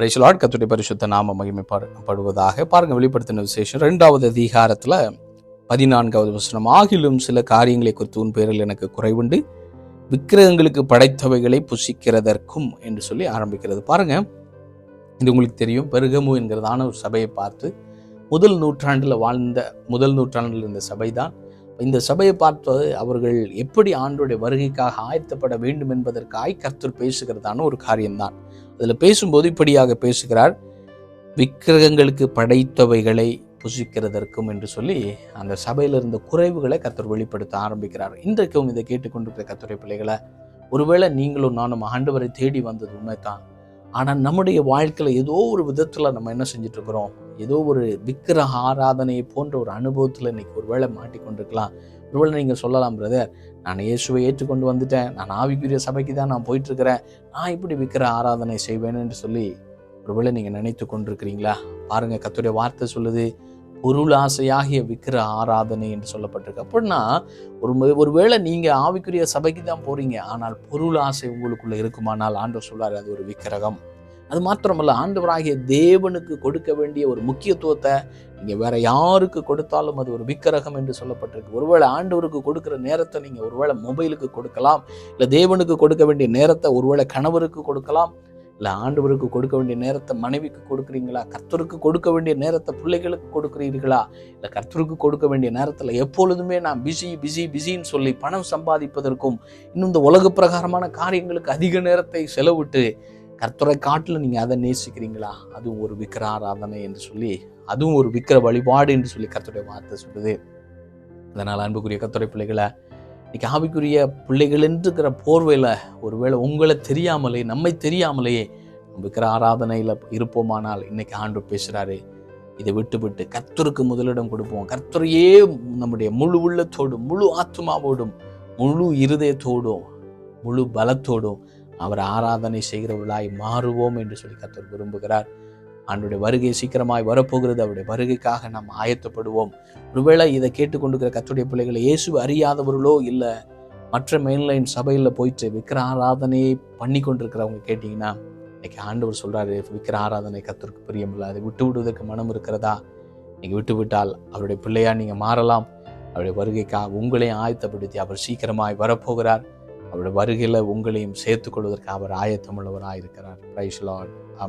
பரிசுலாட் கத்துடைய பரிசுத்த நாம மகிமைப்படுவதாக பாருங்க வெளிப்படுத்தின விசேஷம் ரெண்டாவது அதிகாரத்தில் பதினான்காவது வசனம். ஆகிலும் சில காரியங்களை குறித்து உன் பேரில் எனக்கு குறைவுண்டு. விக்கிரகங்களுக்கு படைத்தவைகளை புசிக்கிறதற்கும் என்று சொல்லி ஆரம்பிக்கிறது. பாருங்க இது உங்களுக்கு தெரியும். பெருகமு என்கிறதான ஒரு சபையை பார்த்து முதல் நூற்றாண்டில் வாழ்ந்த முதல் நூற்றாண்டில் இருந்த சபை தான் இந்த சபையை பார்த்து அவர்கள் எப்படி ஆண்டோடைய வருகைக்காக ஆயத்தப்பட வேண்டும் என்பதற்காய் கர்த்தர் பேசுகிறதான ஒரு காரியம்தான். அதில் பேசும்போது இப்படியாக பேசுகிறார் விக்கிரகங்களுக்கு படைத்தவைகளை புசிக்கிறதற்கும் என்று சொல்லி அந்த சபையில் இருந்த குறைவுகளை கர்த்தர் வெளிப்படுத்த ஆரம்பிக்கிறார். இன்றைக்கும் இதை கேட்டுக்கொண்டிருக்கிற கர்த்தரை பிள்ளைகளை ஒருவேளை நீங்களும் நானும் ஆண்டவரை தேடி வந்தது உண்மைத்தான் ஆனால் நம்முடைய வாழ்க்கையில் ஏதோ ஒரு விதத்தில் நம்ம என்ன செஞ்சுட்டு ஏதோ ஒரு விக்கிரக ஆராதனையை போன்ற ஒரு அனுபவத்தில் இன்னைக்கு ஒருவேளை மாட்டிக்கொண்டிருக்கலாம். ஒருவேளை நீங்கள் சொல்லலாம் பிரதர் நான் இயேசுவை ஏற்றுக்கொண்டு வந்துட்டேன். நான் ஆவிக்குரிய சபைக்கு தான் நான் போயிட்டுருக்கிறேன். நான் இப்படி விக்கிர ஆராதனை செய்வேன் என்று சொல்லி ஒருவேளை நீங்கள் நினைத்து கொண்டிருக்கிறீங்களா பாருங்கள் கத்துடைய வார்த்தை சொல்லுது. பொருளாசையாகிய விக்கிர ஆராதனை என்று சொல்லப்பட்டிருக்கு. அப்படின்னா ஒரு ஒருவேளை நீங்கள் ஆவிக்குரிய சபைக்கு தான் போகிறீங்க ஆனால் பொருளாசை உங்களுக்குள்ளே இருக்குமானால் ஆண்டவர் சொல்றாரு அது ஒரு விக்கிரகம். அது மாத்திரமல்ல ஆண்டவராகிய தேவனுக்கு கொடுக்க வேண்டிய ஒரு முக்கியத்துவத்தை நீங்கள் வேற யாருக்கு கொடுத்தாலும் அது ஒரு விக்கிரகம் என்று சொல்லப்பட்டிருக்கு. ஒருவேளை ஆண்டவருக்கு கொடுக்குற நேரத்தை நீங்கள் ஒருவேளை மொபைலுக்கு கொடுக்கலாம் இல்லை தேவனுக்கு கொடுக்க வேண்டிய நேரத்தை ஒருவேளை கணவருக்கு கொடுக்கலாம் இல்லை ஆண்டவருக்கு கொடுக்க வேண்டிய நேரத்தை மனைவிக்கு கொடுக்குறீங்களா? கர்த்தருக்கு கொடுக்க வேண்டிய நேரத்தை பிள்ளைகளுக்கு கொடுக்குறீர்களா? இல்லை கர்த்தருக்கு கொடுக்க வேண்டிய நேரத்தில் எப்பொழுதுமே நான் பிஸி பிஸி பிஸின்னு சொல்லி பணம் சம்பாதிப்பதற்கும் இன்னும் இந்த உலக பிரகாரமான காரியங்களுக்கு அதிக நேரத்தை செலவிட்டு கர்த்தரை காட்டில் நீங்கள் அதை நேசிக்கிறீங்களா? அதுவும் ஒரு விக்கிர ஆராதனை என்று சொல்லி அதுவும் ஒரு விக்கிர வழிபாடு என்று சொல்லி கர்த்தருடைய வார்த்தை சொல்லுது. அதனால் அன்புக்குரிய கர்த்தரை பிள்ளைகளை இன்னைக்கு ஆவிக்குரிய பிள்ளைகள் இருக்கிற போர்வையில் ஒருவேளை உங்களை தெரியாமலே நம்மை தெரியாமலேயே நம்பிக்கிற ஆராதனையில் இருப்போமானால் இன்னைக்கு ஆண்டு பேசுகிறாரு இதை விட்டு விட்டு கர்த்தருக்கு முதலிடம் கொடுப்போம். கர்த்தரையே நம்முடைய முழு உள்ளத்தோடும் முழு ஆத்மாவோடும் முழு இருதயத்தோடும் முழு பலத்தோடும் அவர் ஆராதனை செய்கிறவர்களாய் மாறுவோம் என்று சொல்லி கர்த்தர் விரும்புகிறார். அவனுடைய வருகை சீக்கிரமாய் வரப்போகிறது. அவருடைய வருகைக்காக நாம் ஆயத்தப்படுவோம். ஒருவேளை இதை கேட்டுக்கொண்டிருக்கிற கத்துடைய பிள்ளைகளை இயேசு அறியாதவர்களோ இல்லை மற்ற மெயின்லைன் சபையில் போயிட்டு விக்கிர ஆராதனையை பண்ணி கொண்டிருக்கிறவங்க கேட்டிங்கன்னா இன்னைக்கு ஆண்டவர் சொல்கிறாரு விக்கிர ஆராதனை கத்திற்கு பிரியமில்லை அதை விட்டு விடுவதற்கு மனம் இருக்கிறதா? நீங்கள் விட்டு விட்டால் அவருடைய பிள்ளையாக நீங்கள் மாறலாம். அவருடைய வருகைக்காக உங்களையும் ஆயத்தப்படுத்தி அவர் சீக்கிரமாய் வரப்போகிறார். அவருடைய வருகையில் உங்களையும் சேர்த்துக் கொள்வதற்கு அவர் ஆயத்தமுள்ளவராக இருக்கிறார் பிரைஸ் லார்ட்